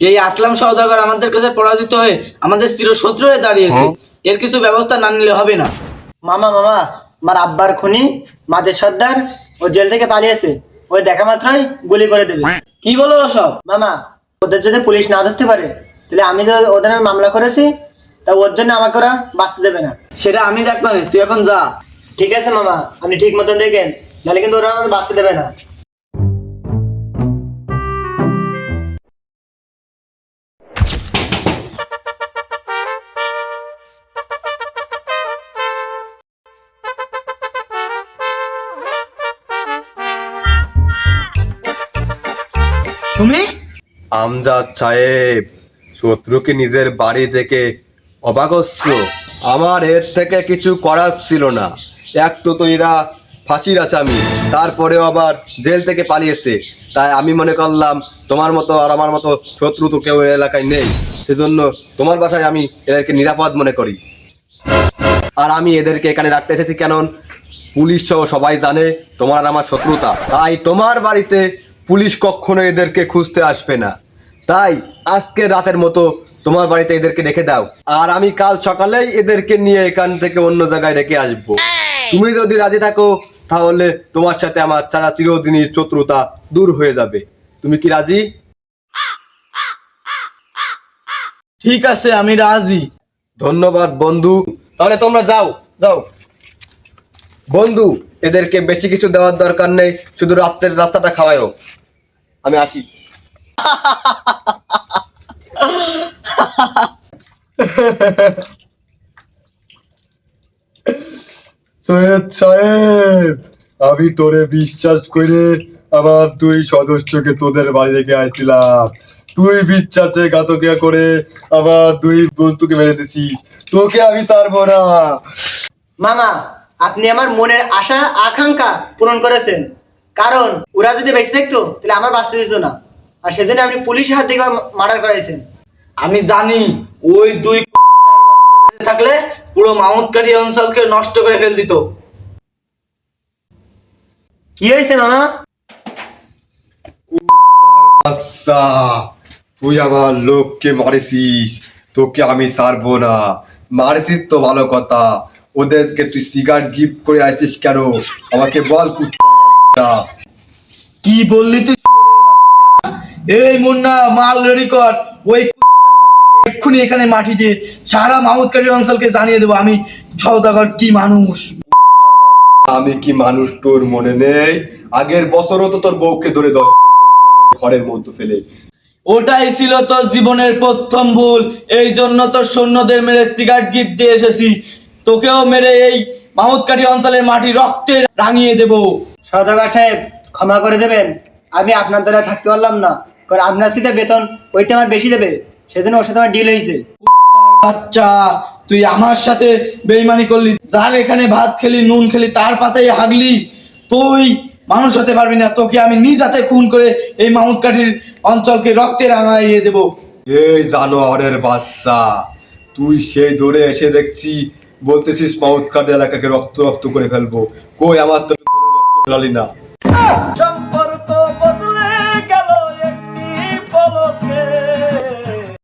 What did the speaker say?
এই আসলাম সওদাগর আমাদের কাছে পরাজিত হয়ে আমাদের চিরশত্রু হয়ে দাঁড়িয়েছে। এর কিছু ব্যবস্থা না নিলে হবে না। মামা মামা আমার আব্বার খুনি মাদের সর্দার ও জেল থেকে পালিয়েছে। ওই দেখা মাত্রই গুলি করে দেবে। কি বলো সব মামা ওদের যদি পুলিশ না ধরতে পারে তাহলে আমি যে ওদের নামে মামলা করেছি তা ওর জন্য আমাকে ওরা বাঁচতে দেবে না। সেটা আমি দেখব তুই এখন যা। ঠিক আছে মামা আপনি ঠিক মতন দেখেন নাহলে কিন্তু ওরা আমাদের বাঁচতে দেবে না। তুমি আমজাদ সাহেব, শত্রুকে নিজের বাড়ি থেকে অবাগস্য আমার এর থেকে কিছু করার ছিল না। এক তো তো এরা ফাঁসির আসামি, তারপরেও আবার জেল থেকে পালিয়েছে। তাই আমি মনে করলাম, তোমার মতো আর আমার মতো শত্রু তো কেউ এলাকায় নেই। সেজন্য তোমার বাসায় আমি এদেরকে নিরাপদ মনে করি। আর আমি এদেরকে এখানে রাখতে এসেছি কেন পুলিশ সহ সবাই জানে তোমার আমার শত্রুতা। তাই তোমার বাড়িতে পুলিশ কখনো এদেরকে খুঁজতে আসবে না। তাই আজকে রাতের মতো তোমার বাড়িতে এদেরকে রেখে দাও। আর আমি কাল সকালেই এদেরকে নিয়ে এখান থেকে অন্য জায়গায় রেখে আসব। তুমি যদি রাজি থাকো তাহলে তোমার সাথে আমার সারা চিরদিনই শত্রুতা দূর হয়ে যাবে। তুমি কি রাজি? ঠিক আছে আমি রাজি। ধন্যবাদ বন্ধু। তাহলে তোমরা যাও যাও। বন্ধু এদেরকে বেশি কিছু দেওয়ার দরকার নেই শুধু রাত্রের রাস্তাটা খাওয়ায়ও। আমি আসি। সৈয়দ সাহেব আমি তোরে বিশ্বাস করে আমার দুই সদস্যকে তোদের বাড়ি রেখে আসছিলাম। তুই বিশ্বাসে ঘাতকিয়া করে আমার দুই বন্ধুকে মেরে দিছিস। তোকে আমি ছাড়বো না। মামা আপনি আমার মনের আশা আকাঙ্ক্ষা পূরণ করেছেন। কারণ ওরা যদি বেঁচে থাকতো তাহলে আমার বাঁচতে দিত না। আর সেজন্য আপনি পুলিশের হাত থেকে মার্ডার করাইছেন। আমি জানি ওই দুই থাকলে পুরো মাউন্টকারী অঞ্চলকে নষ্ট করে ফেল দিত। কি হয়েছে মামা? আচ্ছা তুই আমার লোককে মারেছিস তোকে আমি ছাড়বো না। মারেছিস তো ভালো কথা ওদেরকে তুই সিগারেট গিফট করে আসছিস কেন? আমাকে বল কুত্তা। কি বললি তুই এই মুন্না মাল রেডি কর। ওই এক্ষুনি এখানে মাটি দিয়ে সারা মামুদকারী অঞ্চলকে জানিয়ে দেবো আমি সৌদাগর কি মানুষ। আমি কি মানুষ তোর মনে নেই? আগের বছরও তো তোর বউকে ধরে দশ ঘরের মধ্যে ফেলে। ওটাই ছিল তোর জীবনের প্রথম ভুল এই জন্য তোর সৈন্যদের মেরে সিগারেট গিফট দিয়ে এসেছি। তোকেও মেরে এই মামুদকারী অঞ্চলের মাটি রক্তে রাঙিয়ে দেবো। সদাগর সাহেব ক্ষমা করে দেবেন। আমি আপনার দ্বারা থাকতে পারলাম না। কারণ আপনার সাথে বেতন ওইতে আমার বেশি দেবে। সেজন্য ওর সাথে আমার ডিল হয়েছে। আচ্ছা তুই আমার সাথে বেইমানি করলি যার এখানে ভাত খেলি নুন খেলি তার পাতায় হাগলি তুই মানুষ হতে পারবি না। তোকে আমি নিজ হাতে খুন করে এই মামুদ কাঠির অঞ্চলকে রক্তে রাঙাইয়ে দেবো। এই জানোয়ারের বাচ্চা তুই সেই দৌড়ে এসে দেখছি বলতেছিস মাউথ কাট এলাকাকে রক্ত রক্ত করে ফেলব। কই আমার তো রক্ত ফেলালি না